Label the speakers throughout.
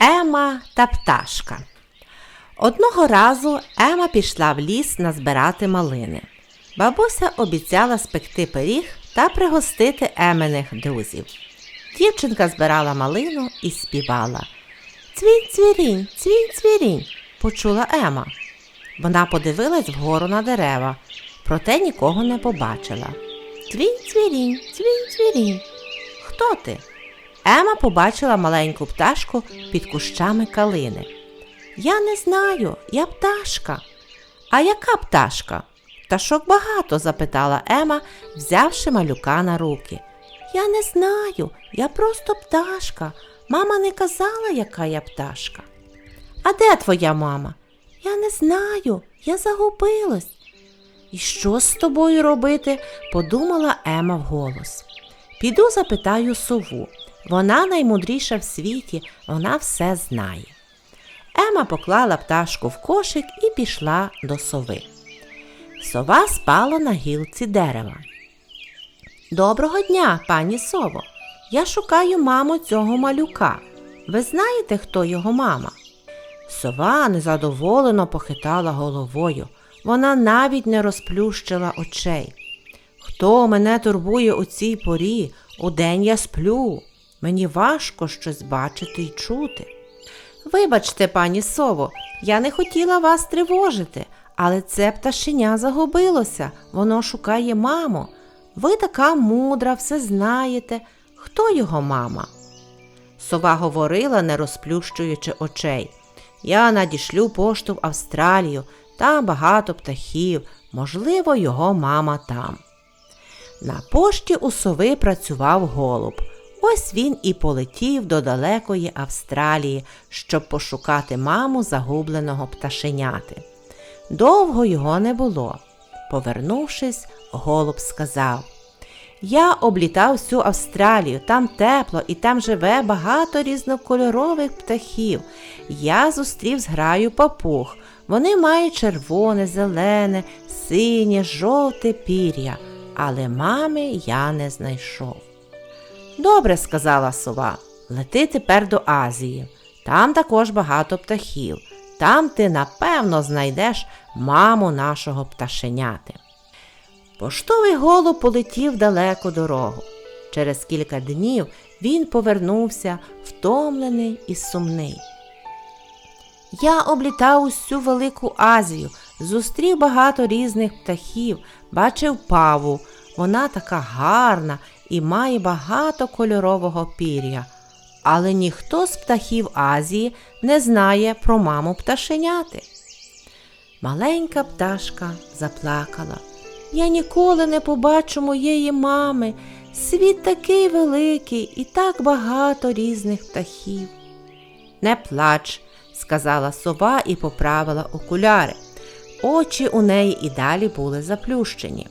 Speaker 1: Ема та пташка. Одного разу Ема пішла в ліс назбирати малини. Бабуся обіцяла спекти пиріг та пригостити Еминих друзів. Дівчинка збирала малину і співала. Цвінь цвірінь, цвінь цвірінь, почула Ема. Вона подивилась вгору на дерева, проте нікого не побачила. Цвінь цвірінь, цвінь цвірінь. Хто ти? Ема побачила маленьку пташку під кущами калини. Я не знаю, я пташка. А яка пташка? Пташок багато, запитала Ема, взявши малюка на руки. Я не знаю, я просто пташка. Мама не казала, яка я пташка. А де твоя мама? Я не знаю, я загубилась. І що з тобою робити? подумала Ема вголос. Піду запитаю сову. Вона наймудріша в світі, вона все знає. Ема поклала пташку в кошик і пішла до сови. Сова спала на гілці дерева. Доброго дня, пані сово. Я шукаю маму цього малюка. Ви знаєте, хто його мама? Сова незадоволено похитала головою. Вона навіть не розплющила очей. Хто мене турбує у цій порі? Удень я сплю. Мені важко щось бачити й чути. Вибачте, пані сово, я не хотіла вас тривожити, але це пташеня загубилося, воно шукає маму. Ви така мудра, все знаєте. Хто його мама? Сова говорила, не розплющуючи очей. Я надішлю пошту в Австралію, там багато птахів, можливо, його мама там. На пошті у сови працював голуб. Ось він і полетів до далекої Австралії, щоб пошукати маму загубленого пташеняти. Довго його не було. Повернувшись, голуб сказав Я облітав всю Австралію, там тепло і там живе багато різнокольорових птахів. Я зустрів зграю папуг. Вони мають червоне, зелене, синє, жовте пір'я, але мами я не знайшов. Добре, сказала сова, лети тепер до Азії. Там також багато птахів. Там ти напевно знайдеш маму нашого пташеняти. Поштовий голуб полетів далеку дорогу. Через кілька днів він повернувся, втомлений і сумний. Я облітав усю Велику Азію, зустрів багато різних птахів, бачив паву. Вона така гарна і має багато кольорового пір'я. Але ніхто з птахів Азії не знає про маму пташеняти. Маленька пташка заплакала. Я ніколи не побачу моєї мами. Світ такий великий і так багато різних птахів. Не плач, сказала сова і поправила окуляри. Очі у неї і далі були заплющені.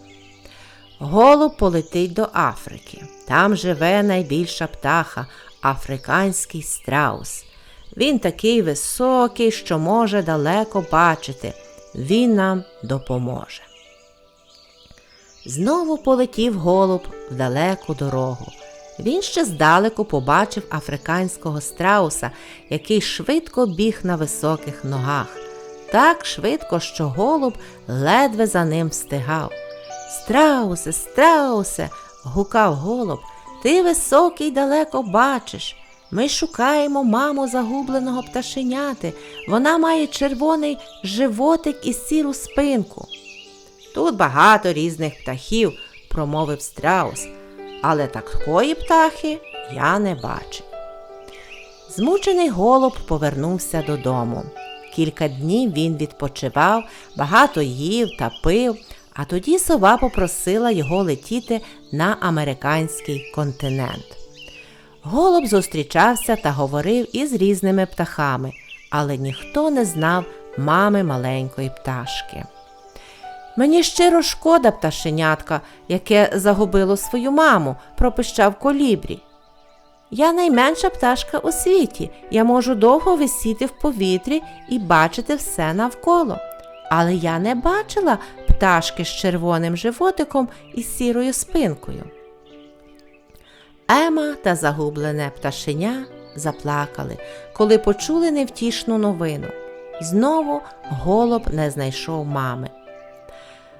Speaker 1: Голуб полетить до Африки. Там живе найбільша птаха африканський страус. Він такий високий, що може далеко бачити. Він нам допоможе. Знову полетів голуб в далеку дорогу. Він ще здалеку побачив африканського страуса, який швидко біг на високих ногах, так швидко, що голуб ледве за ним встигав. Страусе, страусе, гукав голуб, ти високий далеко бачиш. Ми шукаємо маму загубленого пташеняти. Вона має червоний животик і сіру спинку. Тут багато різних птахів, промовив страус, але такої птахи я не бачив. Змучений голуб повернувся додому. Кілька днів він відпочивав, багато їв та пив, а тоді сова попросила його летіти на американський континент. Голуб зустрічався та говорив із різними птахами, але ніхто не знав мами маленької пташки. Мені щиро шкода пташенятка, яке загубило свою маму, пропищав колібрі. Я найменша пташка у світі. Я можу довго висіти в повітрі і бачити все навколо. Але я не бачила пташки з червоним животиком і сірою спинкою. Ема та загублене пташеня заплакали, коли почули невтішну новину. Знову голуб не знайшов мами.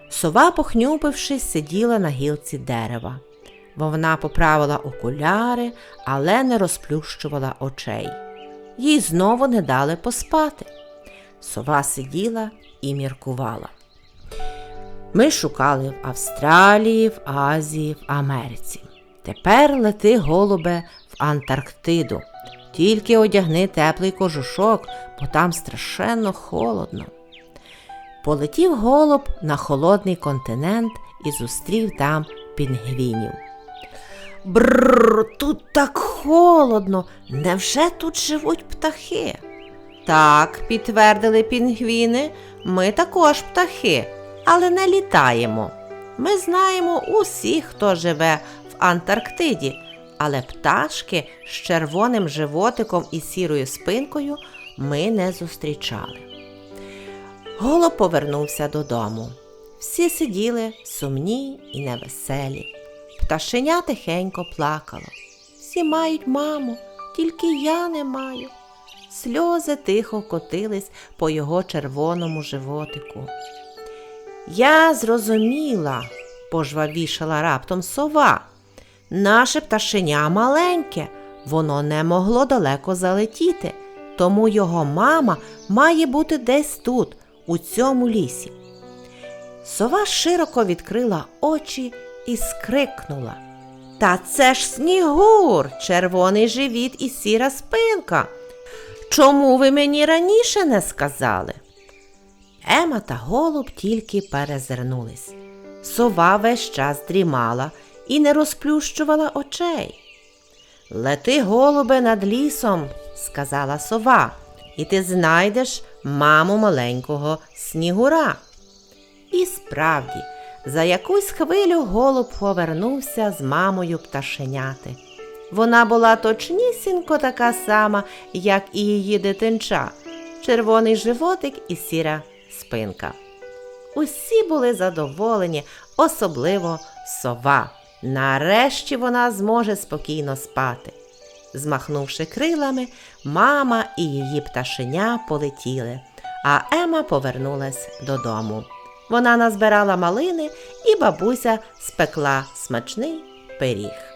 Speaker 1: Сова, похнюпившись, сиділа на гілці дерева. Вона поправила окуляри, але не розплющувала очей. Їй знову не дали поспати. Сова сиділа і міркувала. Ми шукали в Австралії, в Азії, в Америці. Тепер лети, голубе, в Антарктиду. Тільки одягни теплий кожушок, бо там страшенно холодно. Полетів голуб на холодний континент і зустрів там пінгвінів. Бррр, тут так холодно. Невже тут живуть птахи? Так, підтвердили пінгвіни, ми також птахи, але не літаємо. Ми знаємо усіх, хто живе в Антарктиді, але пташки з червоним животиком і сірою спинкою ми не зустрічали. Голуб повернувся додому. Всі сиділи сумні і невеселі. Пташеня тихенько плакало. Всі мають маму, тільки я не маю. Сльози тихо котились по його червоному животику. Я зрозуміла, пожвавішала раптом сова. Наше пташеня маленьке, воно не могло далеко залетіти, тому його мама має бути десь тут, у цьому лісі. Сова широко відкрила очі і скрикнула. Та це ж снігур, червоний живіт і сіра спинка. Чому ви мені раніше не сказали? Ема та голуб тільки перезирнулись. Сова весь час дрімала і не розплющувала очей. Лети, голубе, над лісом, сказала сова, і ти знайдеш маму маленького снігура. І справді, за якусь хвилю голуб повернувся з мамою пташеняти. Вона була точнісінько така сама, як і її дитинча, червоний животик і сіра спинка. Усі були задоволені, особливо сова. Нарешті вона зможе спокійно спати. Змахнувши крилами, мама і її пташеня полетіли, а Ема повернулась додому. Вона назбирала малини і бабуся спекла смачний пиріг.